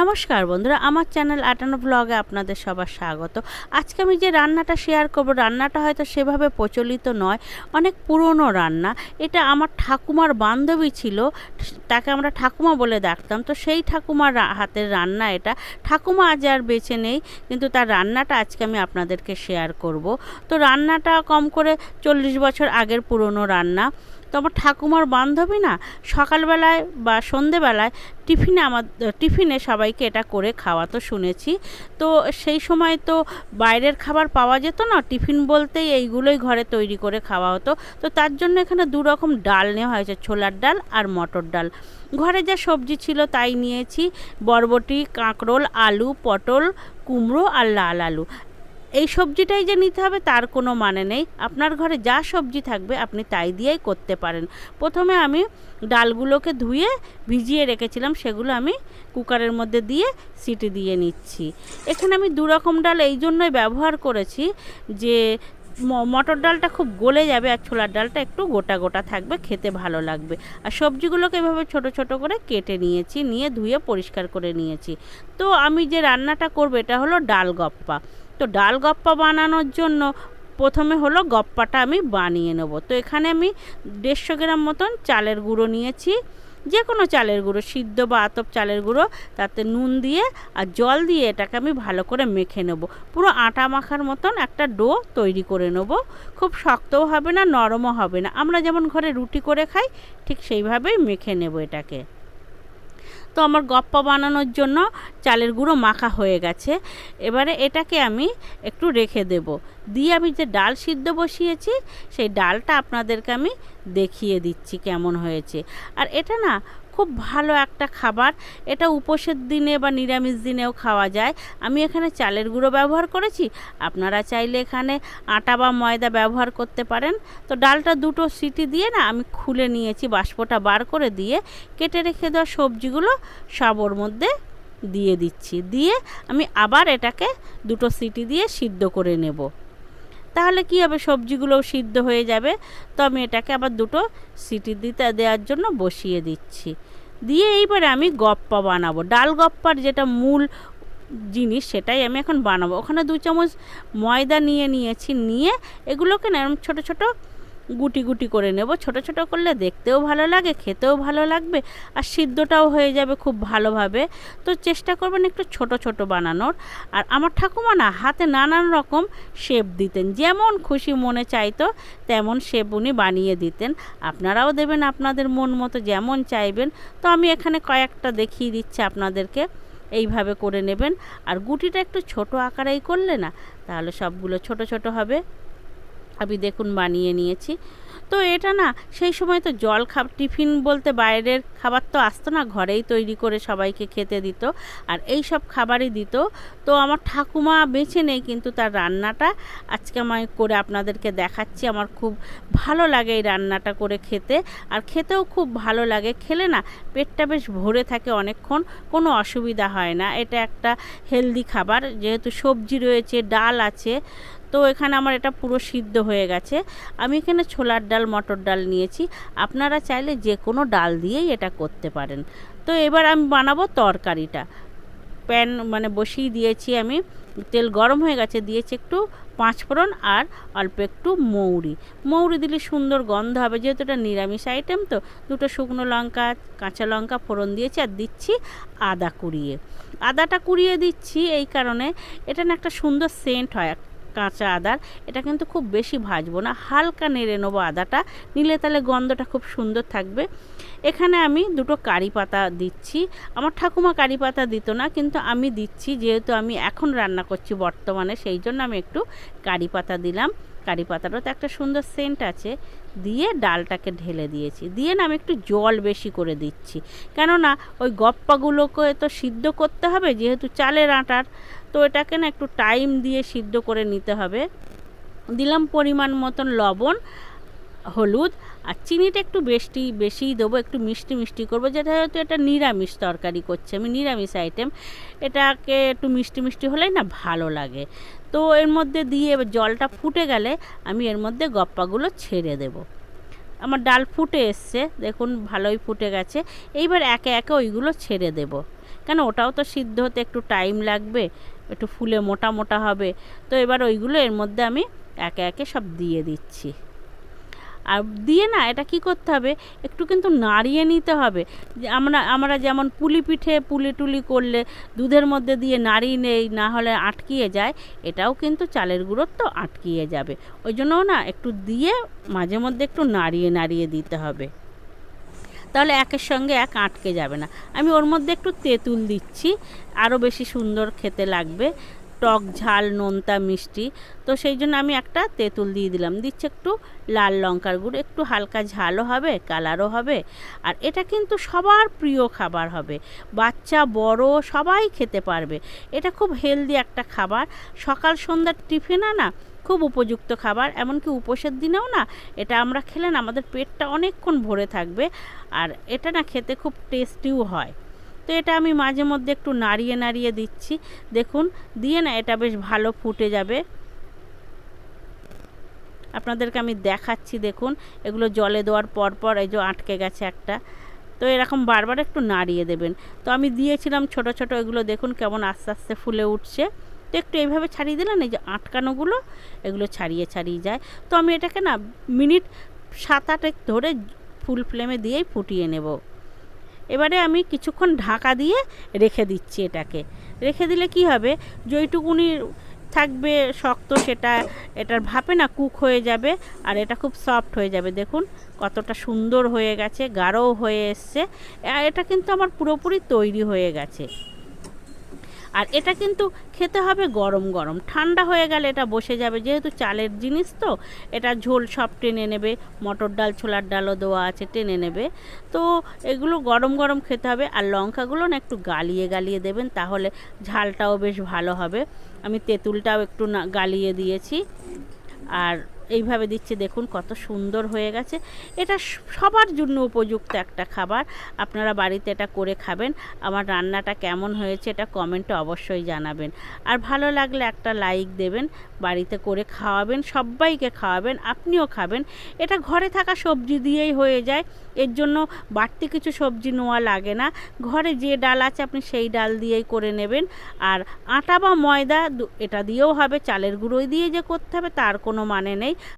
নমস্কার বন্ধুরা, আমার চ্যানেল আটানো ব্লগে আপনাদের সবার স্বাগত। আজকে আমি যে রান্নাটা শেয়ার করব, রান্নাটা হয়তো সেভাবে প্রচলিত নয়, অনেক পুরনো রান্না। এটা আমার ঠাকুমার বান্ধবী ছিল, তাকে আমরা ঠাকুমা বলে ডাকতাম। তো সেই ঠাকুমার হাতের রান্না এটা। ঠাকুমা আজ আর বেঁচে নেই, কিন্তু তার রান্নাটা আজকে আমি আপনাদেরকে শেয়ার করব। তো রান্নাটা কম করে চল্লিশ বছর আগের পুরনো রান্না। তো আমার ঠাকুমার বান্ধবী না, সকালবেলায় বা সন্ধেবেলায় টিফিনে আমার, টিফিনে সবাইকে এটা করে খাওয়াতো শুনেছি। তো সেই সময় তো বাইরের খাবার পাওয়া যেত না, টিফিন বলতেই এইগুলোই ঘরে তৈরি করে খাওয়া হতো। তো তার জন্য এখানে দু রকম ডাল নেওয়া হয়েছে, ছোলার ডাল আর মটর ডাল। ঘরে যা সবজি ছিল তাই নিয়েছি, বরবটি, কাঁকরোল, আলু, পটল, কুমড়ো আর লাল আলু। এই সবজিটাই যে নিতে হবে তার কোনো মানে নেই। আপনার ঘরে যা সবজি থাকবে আপনি তাই দিয়েই করতে পারেন। প্রথমে আমি ডালগুলোকে ধুয়ে ভিজিয়ে রেখেছিলাম, সেগুলো আমি কুকারের মধ্যে দিয়ে সিটি দিয়ে নিচ্ছি। এখানে আমি দু রকম ডাল এই জন্যই ব্যবহার করেছি যে মটর ডালটা খুব গলে যাবে আর ছোলার ডালটা একটু গোটা গোটা থাকবে, খেতে ভালো লাগবে। আর সবজিগুলোকে এভাবে ছোট ছোট করে কেটে নিয়েছি, নিয়ে ধুয়ে পরিষ্কার করে নিয়েছি। তো আমি যে রান্নাটা করব এটা হলো ডাল গপ্পা। তো ডাল গপ্পা বানানোর জন্য প্রথমে হলো গপ্পাটা আমি বানিয়ে নেব। তো এখানে আমি দেড়শো গ্রাম মতন চালের গুঁড়ো নিয়েছি। যে কোনো চালের গুঁড়ো, সিদ্ধ বা আতপ চালের গুঁড়ো, তাতে নুন দিয়ে আর জল দিয়ে এটাকে আমি ভালো করে মেখে নেব। পুরো আটা মাখার মতন একটা ডো তৈরি করে নেব। খুব শক্তও হবে না, নরমও হবে না। আমরা যেমন ঘরে রুটি করে খাই, ঠিক সেইভাবেই মেখে নেব এটাকে। তো আমার গপ্পা বানানোর জন্য চালের গুঁড়ো মাখা হয়ে গেছে। এবারে এটাকে আমি একটু রেখে দেব। দিয়ে আমি যে ডাল সিদ্ধ বসিয়েছি, সেই ডালটা আপনাদেরকে আমি দেখিয়ে দিচ্ছি কেমন হয়েছে। আর এটা না খুব ভালো একটা খাবার। এটা উপোসের দিনে বা নিরামিষ দিনেও খাওয়া যায়। আমি এখানে চালের গুঁড়ো ব্যবহার করেছি। আপনারা চাইলে এখানে আটা বা ময়দা ব্যবহার করতে পারেন। তো ডালটা দুটো সিটি দিয়ে না আমি খুলে নিয়েছি, বাষ্পটা বার করে দিয়ে। কেটে রেখে দেওয়া সবজিগুলো সব মধ্যে দিয়ে দিচ্ছি। দিয়ে আমি আবার এটাকে দুটো সিটি দিয়ে সিদ্ধ করে নেব। তাহলে কি হবে? সবজিগুলোও সিদ্ধ হয়ে যাবে। তো আমি এটাকে আবার দুটো সিটি দিতে, দেওয়ার জন্য বসিয়ে দিচ্ছি। দিয়ে এইবারে আমি গপ্পা বানাবো। ডাল গপ্পার যেটা মূল জিনিস সেটাই আমি এখন বানাবো। ওখানে দু চামচ ময়দা নিয়ে নিয়েছি, নিয়ে এগুলোকে না ছোটো ছোটো গুটি গুটি করে নেব। ছোট ছোট করলে দেখতেও ভালো লাগে, খেতেও ভালো লাগবে আর সিদ্ধটাও হয়ে যাবে খুব ভালোভাবে। তো চেষ্টা করবেন একটু ছোট ছোট বানানোর। আর আমার ঠাকুমা না, হাতে নানান রকম শেপ দিতেন। যেমন খুশি মনে চাইতো, তেমন শেপ উনি বানিয়ে দিতেন। আপনারাও দেবেন আপনাদের মন মতো যেমন চাইবেন। তো আমি এখানে কয়েকটা দেখিয়ে দিচ্ছি আপনাদেরকে। এইভাবে করে নেবেন। আর গুটিটা একটু ছোট আকারেই করলে না, তাহলে সবগুলো ছোট ছোট হবে। আমি দেখুন বানিয়ে নিয়েছি। তো এটা না, সেই সময় তো জল খাব টিফিন বলতে বাইরের খাবার তো আসতো না, ঘরেই তৈরি করে সবাইকে খেতে দিত। আর এই সব খাবারই দিত। তো আমার ঠাকুমা বেছে নেই কিন্তু তার রান্নাটা। আজকে আমি করে আপনাদেরকে দেখাচ্ছি, আমার খুব ভালো লাগে এই রান্নাটা করে খেতে। আর খেতেও খুব ভালো লাগে। খেলে না পেটটা বেশ ভরে থাকে অনেকক্ষণ, কোনো অসুবিধা হয় না। এটা একটা হেলদি খাবার, যেহেতু সবজি রয়েছে, ডাল আছে। তো এখানে আমার এটা পুরো সিদ্ধ হয়ে গেছে। আমি এখানে ছোলার ডাল, মটর ডাল নিয়েছি। আপনারা চাইলে যে কোনো ডাল দিয়েই এটা করতে পারেন। তো এবার আমি বানাবো তরকারিটা। প্যান মানে বসিয়ে দিয়েছি আমি। তেল গরম হয়ে গেছে, দিয়েছি একটু পাঁচফোড়ন আর অল্প একটু মৌরি। মৌরি দিলে সুন্দর গন্ধ হবে, যেহেতু এটা নিরামিষ আইটেম তো। দুটো শুকনো লঙ্কা, কাঁচা লঙ্কা ফোড়ন দিয়েছি আর দিচ্ছি আদা কুড়িয়ে। আদাটা কুড়িয়ে দিচ্ছি এই কারণে। এটা না একটা সুন্দর সেন্ট হয়। কাঁচা আদার, এটা কিন্তু খুব বেশি ভাজবো না। হালকা নেড়ে নেব আদাটা, নিলে তাহলে গন্ধটা খুব সুন্দর থাকবে। এখানে আমি দুটো কারি পাতা দিচ্ছি। আমার ঠাকুমা কারি পাতা দিত না, কিন্তু আমি দিচ্ছি, যেহেতু আমি এখন রান্না করছি বর্তমানে, সেই জন্য আমি একটু কারি পাতা দিলাম। কারি পাতারও তো একটা সুন্দর সেন্ট আছে। দিয়ে ডালটাকে ঢেলে দিয়েছি। দিয়ে না আমি একটু জল বেশি করে দিচ্ছি। কেননা ওই গপ্পাগুলোকে তো সিদ্ধ করতে হবে, যেহেতু চালের আটার। তো এটাকে না একটু টাইম দিয়ে সিদ্ধ করে নিতে হবে। দিলাম পরিমাণ মতন লবণ, হলুদ আর চিনিটা একটু বেশি বেশিই দেবো, একটু মিষ্টি মিষ্টি করব। যেটা হয়তো এটা নিরামিষ তরকারি করছে, আমি নিরামিষ আইটেম এটাকে একটু মিষ্টি মিষ্টি হলেই না ভালো লাগে। তো এর মধ্যে দিয়ে জলটা ফুটে গেলে আমি এর মধ্যে গপ্পাগুলো ছেড়ে দেবো। আমার ডাল ফুটে এসছে, দেখুন ভালোই ফুটে গেছে। এইবার একে একে ওইগুলো ছেড়ে দেব। কেন ওটাও তো সিদ্ধ হতে একটু টাইম লাগবে। একটু ফুলে মোটা মোটা হবে। তো এবার ওইগুলো এর মধ্যে আমি একে একে সব দিয়ে দিচ্ছি। আর দিয়ে না, এটা কি করতে হবে? একটু কিন্তু নাড়িয়ে নিতে হবে। আমরা আমরা যেমন পুলি পিঠে পুলি টুলি করলে দুধের মধ্যে দিয়ে নাড়িয়ে নেই, না হলে আটকিয়ে যায়, এটাও কিন্তু চালের গুঁড়োর তো আটকিয়ে যাবে। ওই জন্যও না একটু দিয়ে মাঝে মধ্যে একটু নাড়িয়ে নাড়িয়ে দিতে হবে। তাহলে একের সঙ্গে এক আটকে যাবে না। আমি ওর মধ্যে একটু তেঁতুল দিচ্ছি, আরও বেশি সুন্দর খেতে লাগবে। টক ঝাল, নোনতা মিষ্টি, তো সেই জন্য আমি একটা তেঁতুল দিয়ে দিলাম। দিচ্ছে একটু লাল লঙ্কার গুঁড়ো, একটু হালকা ঝালও হবে, কালারও হবে। আর এটা কিন্তু সবার প্রিয় খাবার হবে। বাচ্চা, বড়, সবাই খেতে পারবে। এটা খুব হেলদি একটা খাবার। সকাল সন্ধ্যার টিফিনে না খুব উপযুক্ত খাবার, এমনকি উপোসের দিনেও না, এটা আমরা খেলে না, আমাদের পেটটা অনেকক্ষণ ভরে থাকবে, আর এটা না খেতে খুব টেস্টিও হয়। তো এটা আমি মাঝে মধ্যে একটু নাড়িয়ে নাড়িয়ে দিচ্ছি। দেখুন, দিয়ে না এটা বেশ ভালো ফুটে যাবে। আপনাদেরকে আমি দেখাচ্ছি, দেখুন, এগুলো জলে দেওয়ার পর পর এই যে আটকে গেছে একটা। তো এরকম বারবার একটু নাড়িয়ে দেবেন। তো আমি দিয়েছিলাম ছোট ছোট, এগুলো দেখুন কেমন আস্তে আস্তে ফুলে উঠছে। তো একটু এইভাবে ছাড়িয়ে দিলেন এই যে আটকানোগুলো, এগুলো ছাড়িয়ে ছাড়িয়ে যায়। তো আমি এটাকে না মিনিট সাত আটেক ধরে ফুল ফ্লেমে দিয়েই ফুটিয়ে নেব। এবারে আমি কিছুক্ষণ ঢাকা দিয়ে রেখে দিচ্ছি এটাকে। রেখে দিলে কি হবে? যেইটুকুনি থাকবে শক্ত সেটা এটার ভাপে না কুক হয়ে যাবে, আর এটা খুব সফট হয়ে যাবে। দেখুন কতটা সুন্দর হয়ে গেছে, গাঢ়ও হয়ে এসছে। এটা কিন্তু আমার পুরোপুরি তৈরি হয়ে গেছে। আর এটা কিন্তু খেতে হবে গরম গরম। ঠান্ডা হয়ে গেলে এটা বসে যাবে। যেহেতু চালের জিনিস তো, এটা ঝোল সব টেনে নেবে। মটর ডাল, ছোলার ডালও দেওয়া আছে, টেনে নেবে। তো এগুলো গরম গরম খেতে হবে। আর লঙ্কাগুলো না একটু গালিয়ে গালিয়ে দেবেন, তাহলে ঝালটাও বেশ ভালো হবে। আমি তেঁতুলটাও একটু না গালিয়ে দিয়েছি। আর এইভাবে দিচ্ছে, দেখুন কত সুন্দর হয়ে গেছে। এটা সবার জন্য উপযুক্ত একটা খাবার। আপনারা বাড়িতে এটা করে খাবেন। আমার রান্নাটা কেমন হয়েছে এটা কমেন্টে অবশ্যই জানাবেন। আর ভালো লাগলে একটা লাইক দেবেন, বাড়িতে করে খাওয়াবেন সবাইকে খাওয়াবেন, আপনিও খাবেন। এটা ঘরে থাকা সবজি দিয়েই হয়ে যায়। এর জন্য বাড়তি কিছু সবজি নেওয়া লাগে না। ঘরে যে ডাল আছে আপনি সেই ডাল দিয়েই করে নেবেন। আর আটা বা ময়দা এটা দিয়েও হবে, চালের গুঁড়োই দিয়ে যে করতে হবে, তার কোনো মানে নেই।